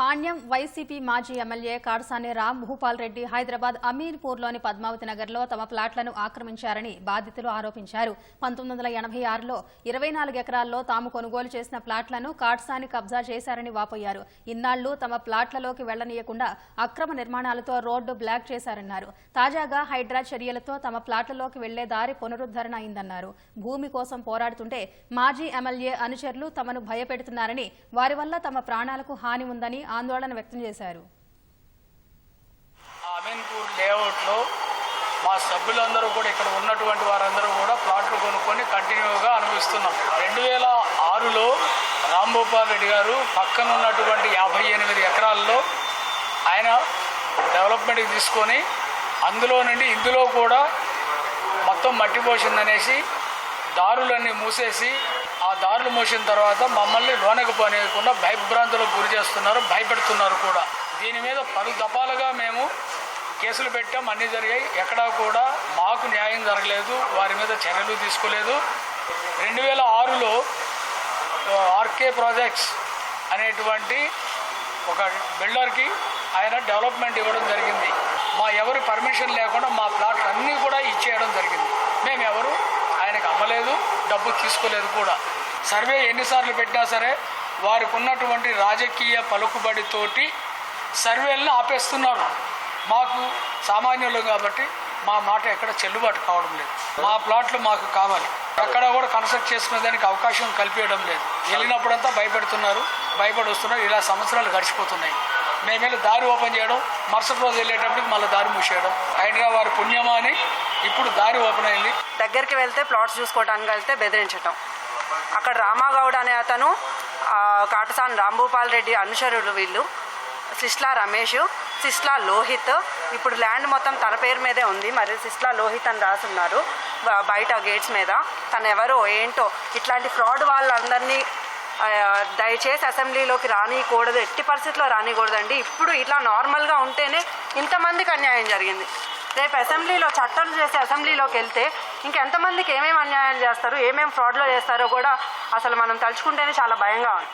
Panyam YCP మాజీ MLA Kadasani Ram Bhupal Reddy Hyderabad అమీర్పూర్లోని పద్మావతి నగర్లో తమ ప్లాట్లను ఆక్రమించారని బాధితులు ఆరోపించారు. పంతొమ్మిది వందల ఎనభై ఆరులో ఇరవై నాలుగు ఎకరాల్లో తాము కొనుగోలు చేసిన ప్లాట్లను కాడ్సాని కబ్జా చేశారని వాపోయారు. ఇన్నాళ్ళు తమ ప్లాట్లలోకి వెళ్ళనీయకుండా అక్రమ నిర్మాణాలతో రోడ్డు బ్లాక్ చేశారన్నారు. తాజాగా హైడ్రా చర్యలతో తమ ప్లాట్లలోకి వెళ్ళే దారి పునరుద్ధరణ అయిందన్నారు. భూమి కోసం పోరాడుతుంటే మాజీ ఎమ్మెల్యే అనుచరులు తమను భయపెడుతున్నారని వారి వల్ల తమ ప్రాణాలకు హాని ఉందని ఆందోళన వ్యక్తం చేశారు. అమీన్పూర్ లేఅవుట్లో మా సభ్యులందరూ కూడా ఇక్కడ ఉన్నటువంటి వారందరూ కూడా ప్లాట్లు కొనుక్కొని కంటిన్యూగా అనుభవిస్తున్నాం. రెండు వేల ఆరులో రాంభూపాల్ రెడ్డి గారు పక్కన ఉన్నటువంటి యాభై ఎనిమిది ఎకరాల్లో ఆయన డెవలప్మెంట్కి తీసుకొని అందులో నుండి ఇందులో కూడా మొత్తం మట్టి పోసిందనేసి దారులన్నీ మూసేసి దారులు మూసిన తర్వాత మమ్మల్ని లోనకు పోనీయకుండా భయభ్రాంతులకు గురి చేస్తున్నారు భయపెడుతున్నారు కూడా. దీని మీద పలు దఫాలుగా మేము కేసులు పెట్టాం అన్నీ జరిగాయి. ఎక్కడా కూడా మాకు న్యాయం జరగలేదు వారి మీద చర్యలు తీసుకోలేదు. రెండు వేల ఆరులో ఆర్కే ప్రాజెక్ట్స్ అనేటువంటి ఒక బిల్డర్కి ఆయన డెవలప్మెంట్ ఇవ్వడం జరిగింది. మా ఎవరి పర్మిషన్ లేకుండా మా ప్లాట్లు అన్నీ కూడా ఇచ్చేయడం జరిగింది. మేము ఎవరు ఆయనకు అమ్మలేదు డబ్బు తీసుకోలేదు కూడా. సర్వే ఎన్నిసార్లు పెట్టినా సరే వారికి ఉన్నటువంటి రాజకీయ పలుకుబడితోటి సర్వేలను ఆపేస్తున్నారు. మాకు సామాన్యులు కాబట్టి మా మాట ఎక్కడ చెల్లుబాటు కావడం లేదు. మా ప్లాట్లు మాకు కావాలి. అక్కడ కూడా కన్స్ట్రక్ట్ చేసుకునే దానికి అవకాశం కల్పించడం లేదు. వెళ్ళినప్పుడంతా భయపెడుతున్నారు. భయపడి వస్తున్నారు ఇలా సంవత్సరాలు గడిచిపోతున్నాయి. మేము వెళ్ళి దారి ఓపెన్ చేయడం మరుసటి రోజు వెళ్ళేటప్పటికి మళ్ళీ దారి మూసేయడం. హైదరాబాద్ పుణ్యమా అని ఇప్పుడు దారి ఓపెన్ అయింది. దగ్గరికి వెళ్తే ప్లాట్స్ చూసుకోవడానికి వెళ్తే బెదిరించడం అక్కడ రామాగౌడ్ అనే అతను కాటసాన్ రాంభూపాల్ రెడ్డి అనుచరులు వీళ్ళు. సిస్లా రమేష్ సిస్లా లోహిత్. ఇప్పుడు ల్యాండ్ మొత్తం తన పేరు మీదే ఉంది. మరి సిస్లా లోహిత్ అని రాసున్నారు బయట గేట్స్ మీద. తను ఎవరో ఏంటో ఇట్లాంటి ఫ్రాడ్ వాళ్ళందరినీ దయచేసి అసెంబ్లీలోకి రానియకూడదు. ఎట్టి పరిస్థితిలో రానియకూడదండి. ఇప్పుడు ఇట్లా నార్మల్గా ఉంటేనే ఇంతమందికి అన్యాయం జరిగింది. రేపు అసెంబ్లీలో చట్టాలు చేసి అసెంబ్లీలోకి వెళ్తే ఇంకెంతమందికి ఏమేమి అన్యాయాలు చేస్తారు ఏమేమి ఫ్రాడ్లో చేస్తారో కూడా అసలు మనం తలుచుకుంటేనే చాలా భయంగా ఉంది.